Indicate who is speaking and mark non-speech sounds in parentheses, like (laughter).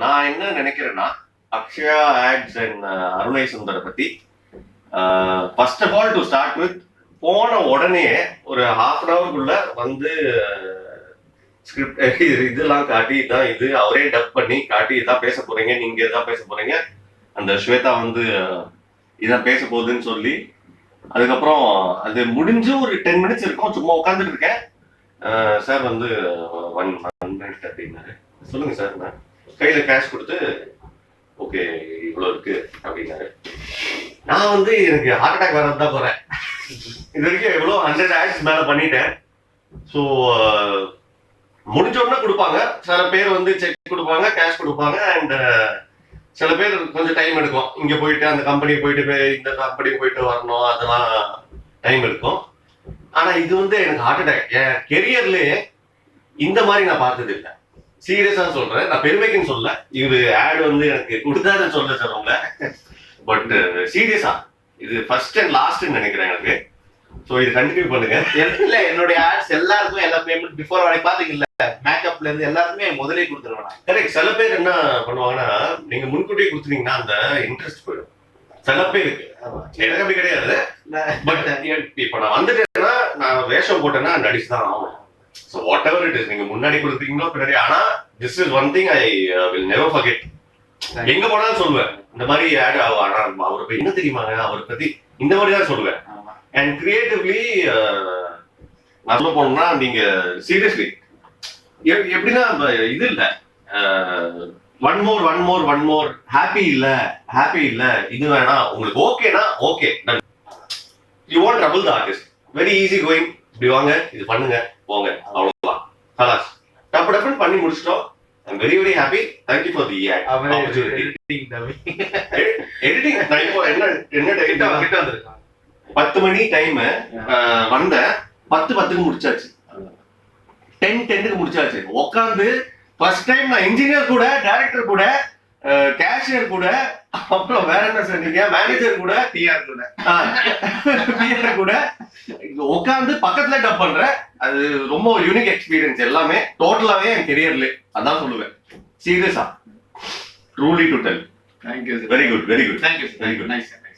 Speaker 1: நான் என்ன நினைக்கிறேன்னா அக்ஷயா ஆட்ஸ் அண்ட் அருணை சுந்தரை பத்தி first of all to start with போன உடனே ஒரு ஹாஃப் அன் அவருக்குள்ள வந்து ஸ்கிரிப்ட் (laughs) இதெல்லாம் காட்டி இதான் இது அவரே டப் பண்ணி காட்டி இதான் பேச போறீங்க நீங்க இதான் பேச போறீங்க. அந்த ஸ்வேதா வந்து இதான் பேச போகுதுன்னு சொல்லி அதுக்கப்புறம் அது முடிஞ்சு ஒரு டென் மினிட்ஸ் இருக்கும் சும்மா உட்காந்துட்டு இருக்கேன். சார் வந்து ஒன் ஒன் மினிட் அப்படின்னாரு. சொல்லுங்க சார் நான் கையில கேஷ் கொடுத்து ஓகே இவ்வளோ இருக்கு அப்படின்னாரு. நான் வந்து எனக்கு ஹார்ட் அட்டாக் வரது தான் போறேன். இது வரைக்கும் எவ்வளோ ஹண்ட்ரட் ஆட்ஸ் மேலே பண்ணிட்டேன். ஸோ முடிஞ்சோடனே கொடுப்பாங்க. சில பேர் வந்து செக் கொடுப்பாங்க கேஷ் கொடுப்பாங்க அண்ட் சில பேர் கொஞ்சம் டைம் எடுக்கும். இங்க போயிட்டு அந்த கம்பெனி போயிட்டு போய் இந்த கம்பெனி போயிட்டு வரணும். அதெல்லாம் டைம் எடுக்கும். ஆனா இது வந்து எனக்கு ஹார்ட் அட்டாக் என் கெரியர்லயே இந்த மாதிரி நான் பார்த்தது இல்லை சீரியஸா சொல்றேன். நான் பெருமைக்குன்னு சொல்ல இது ஆட் வந்து எனக்கு கொடுத்தாருன்னு சொல்ல சொல்லுவாங்க பட் சீரியஸா இது ஃபர்ஸ்ட் அண்ட் லாஸ்ட்னு நினைக்கிறேன் எனக்கு. ஸோ இது கண்டினியூ பண்ணுங்க.
Speaker 2: இல்ல என்னுடைய ஆட்ஸ் எல்லாருக்கும் எல்லா பேமெண்ட் பிஃபோர் வரை பாத்தீங்கல்ல. மேக்கப்ல இருந்து எல்லாருக்குமே முதலே கொடுத்துருவேன்.
Speaker 1: கரெக்ட் சில பேர் என்ன பண்ணுவாங்கன்னா நீங்க முன்கூட்டியே கொடுத்துட்டீங்கன்னா அந்த இன்ட்ரெஸ்ட் போயிடும். சில பேருக்கு. எனக்கு அப்படி கிடையாது. பட் இப்ப நான் வந்துட்டேன்னா நான் வேஷம் போட்டேன்னா நடிச்சு தான் ஆகணும். So whatever it is நீங்க முன்னாடி கொடுத்தீங்களோ பின்னாடி ஆனா this is one thing I will never forget எங்க போனாலும் சொல்லுவேன். இந்த மாதிரி ஆட் ஆனா அவரை பத்தி என்ன தெரியுமாங்க அவரை பத்தி இந்த மாதிரி தான் சொல்லுவேன். அண்ட் கிரியேட்டிவ்லி நான் சொல்ல போனோம்னா நீங்க சீரியஸ்லி எப்படின்னா இது இல்ல. One more one more one more happy இல்ல ஹாப்பி இல்ல. இது வேணாம். உங்களுக்கு ஓகேனா okay you want trouble the artist very easy going இப்படி வாங்க இது பண்ணுங்க போங்க அவ்வளவுதான். கலாஸ் டப்பு டப்புன்னு பண்ணி முடிச்சிட்டோம். I'm very very happy thank you for the. Editing என்ன என்ன டைம்
Speaker 2: கிட்ட வந்திருக்கான்.
Speaker 1: பத்து மணி டைம் வந்தேன் பத்து பத்துக்கு முடிச்சாச்சு. டென் டென்னுக்கு முடிச்சாச்சு. உட்காந்து ஃபர்ஸ்ட் டைம் நான் இன்ஜினியர் கூட டைரக்டர் கூட கேஷியர் கூட அப்புறம் வேற என்ன சொன்னீங்க மேனேஜர் கூட
Speaker 2: TR கூட.
Speaker 1: PR கூட உட்காந்து பக்கத்துல டப் பண்றேன் அது ரொம்ப யூனிக் எக்ஸ்பீரியன்ஸ் எல்லாமே டோட்டலாவே என் கெரியர்ல அதான் சொல்லுவேன் சீரியஸா truly to tell
Speaker 2: sir.
Speaker 1: Very good very good. Very good.
Speaker 2: Nice, sir.